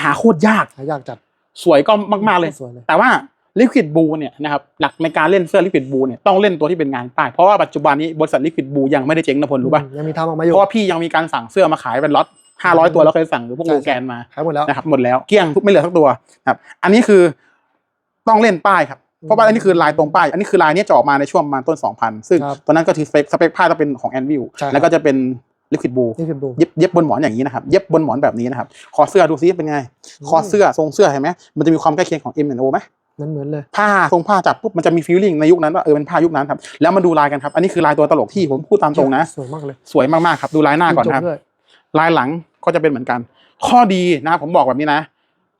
หาโคตรยากหายากจัดสวยก็มากๆเลย สวยเลย แต่ว่าลิควิดบูเนี่ยนะครับหลักในการเล่นเสื้อลิควิดบูเนี่ยต้องเล่นตัวที่เป็นงานป้ายเพราะว่าปัจจุบันนี้บริษัทลิควิดบูยังไม่ได้เจ๊งนะพลรู้ป่ะอืมยังมีทำออกมาอยู่เพราะว่าพี่ยังมีการสั่งเสื้อมาขายเป็นล็อตห้าร้อยตัวแล้วเคยสั่งหรือพวกใช่โลแกนมาขายหมดแล้วนะครับหมดแล้วเกลี้ยงทุกไม่เหลือสักตัวนะครับอันนี้คือต้องเล่นป้ายครับเพราะว่าอันนี้คือลายตรงป้าย อันนี้คือลายเนี้ยจะออกมาในช่วงประมาณต้น 2000 ซึ่งครับตอนนั้นก็คือสเปคสเปคผ้าจะเป็นของแอนวิวใช่ครับแล้วก็จะเป็น ลิควิดบูนี่คือดูเย็บเย็บบนหมอนอย่างนี้นะครับ เย็บบนหมอนแบบนี้นะครับ คอเสื้อดูซิเป็นไง คอเสื้อทรงเสื้อเห็นไหมมันจะมีความใกล้เคียงของ M O ไหมเหมือนเหมือนเลย ผ้าทรงผ้าจับปุ๊บมันจะมีฟีลลิ่งในยุคนั้นว่าเออเป็นผ้ายุคนั้นครับ แล้วมาดูลายกันครับ อันนี้คือลายตัวตลกที่ผมพูดตามตรงนะ สวยมากเลยสวยมากๆครับ ดูลายหน้าก่อนนะครับมีจด้วยลายหลังก็จะเป็นเหมือนกัน ข้อดีนะครับผมบอกแบบนี้นะ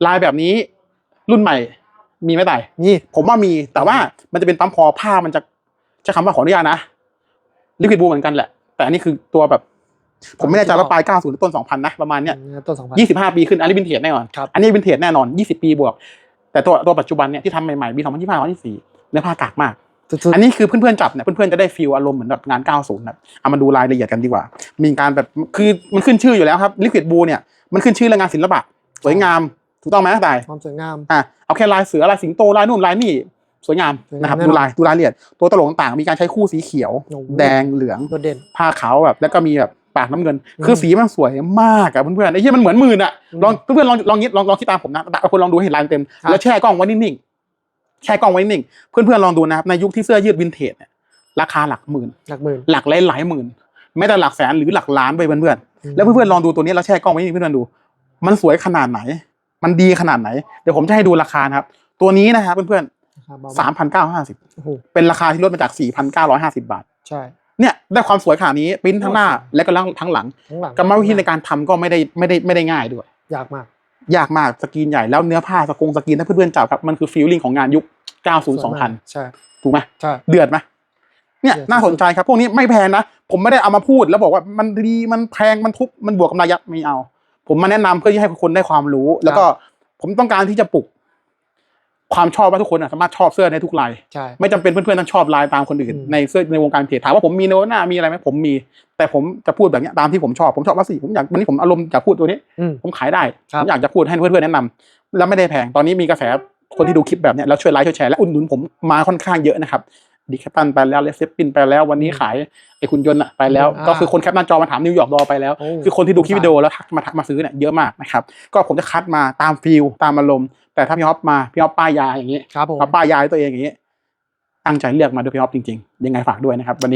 ลายแบบนี้รุ่นใหม่มีไหมไต่นี่ผมว่ามีแต่ว่ามันจะเป็นปั๊มคอผ้ามันจะใช้คำว่าขออนุญาตนะลิควิดบูเหมือนกันแหละ แต่อันนี้คือตัวแบบ ผมไม่แน่ใจว่าปลาย 90 หรือต้น 2000 นะ ประมาณเนี้ยต้นสองพัน25 ปีขึ้นอันนี้วินเทจแน่นอนครับอันนี้วินเทจแน่นอน 20 ปีบวก แต่ตัวตัวปัจจุบันเนี่ยที่ทำใหม่ๆปี2025 2024เนื้อผ้ากากมากสุดอันนี้คือเพื่อนๆจับเนี่ยเพื่อนๆจะได้ฟีลอารมณ์เหมือนแบบงาน 90นะเอามาดูรายละเอียดกันดีกว่า มีการแบบคือมันขึ้นชื่ออยู่แล้วครับลิควิดบูเนี่ยมันขึ้นชื่อเรื่องงานศิลปะสวยงามถูกต้องไหมแต่ๆความสวยงามอะเอาแค่ลายเสือลายสิงโตลายนู่นลายนี่สวยงามสวยงามนะครับแน่นอนดูลายดูรายละเอียดตัวตลกต่างๆมีการใช้คู่สีเขียวโอ้โหแดงเหลืองโดดเด่นผ้าขาวแบบแล้วก็มีแบบ ปากน้ำเงินอืมคือสีมันสวยมากอะเพื่อนๆไอ้ที่มันเหมือนหมื่นอะอืมลองเพื่อนๆลองลองคิดลองลองคิดตามผมนะแต่คนลองดูให้เห็นลายเต็มครับแล้วแช่กล้องไว้นิ่งๆแช่กล้องไว้นิ่งเพื่อนๆลองดูนะครับในยุคที่เสื้อยืดวินเทจเนี่ยราคาหลักหมื่น หลักหมื่นหลักหลายหลายๆหมื่นไม่แต่หลักแสนหรือหลักล้านไปเพื่อนๆอืมแล้วเพื่อนๆลองดูตัวนี้แล้วแช่กล้องไว้นิ่งเพื่อนๆดู มันสวยขนาดไหน มันดีขนาดไหนเดี๋ยวผมจะให้ดูราคานะครับ ตัวนี้นะครับเพื่อนราคาเบาๆสามพันเก้าห้าสิบโอ้โหเป็นราคาที่ลดมาจากสี่พันเก้าร้อยห้าสิบาท ใช่ เนี่ยได้ความสวยขนาดนี้ปริ้นทั้งหน้าและก็ทั้งหลังทั้งหลังกรรมวิธีในการทำก็ไม่ได้ไม่ได้ไม่ได้ง่ายด้วย ยากมาก ยากมากสกรีนใหญ่แล้วเนื้อผ้าสกงสกรีนถ้าเพื่อนๆจับครับมันคือฟีลลิ่งของงานยุค 90 2000ใช่ถูกไหมใช่เดือดไหมเนี่ยเดือดน่าสนใจครับ พวกนี้ไม่แพงนะ ผมไม่ได้เอามาพูดแล้วบอกว่ามันดีมันแพงมันทุบมันบวกกำไรยับไม่เอา ผมมาแนะนำเพื่อที่ให้คนได้ความรู้ แล้วก็ผมต้องการที่จะปลุก ความชอบว่าทุกคนอะสามารถชอบเสื้อในทุกลายใช่ไม่จำเป็นเพื่อนๆต้องชอบลายตามคนอื่นอืมในเสื้อในวงการเพจถามว่าผมมีโนหน้ามีอะไรไหมผมมี แต่ผมจะพูดแบบเนี้ยตามที่ผมชอบผมชอบว่าสีผมอยากวันนี้ผมอารมณ์อยากพูดตัวนี้อืมผมขายได้ครัผบมอยากจะพูดให้เพื่อนๆแนะนำแล้วไม่ได้แพงตอนนี้มีกระแสคนที่ดูคลิปแบบเนี้ยแล้วช่วยไลค์ช่วยแชร์และอุดหนุนผมมาค่อนข้างเยอะนะครับ ดีแคปตันไปแล้วเลฟเซปปินไปแล้ววันนี้ขายไอ้คุณยนต์อะไปแล้วอ่าก็คือคนแคปหน้าจอมาถามนิวยอร์กดอไปแล้วโอ้คือคนที่ดูคลิปวิดีโอแล้วทักมาทักมาซื้อเนี่ยเยอะมากนะครับก็ผมจะคัดมาตามฟิลตามอารมณ์ แต่ถ้าพี่ฮอปมาพี่ฮอปป้ายยาอย่างนี้ครับผมมาป้ายยาให้ตัวเองอย่างนี้ ตั้งใจเลือกมาด้วยพี่ฮอปจริงๆ ยังไงฝากด้วยนะครับวันนี้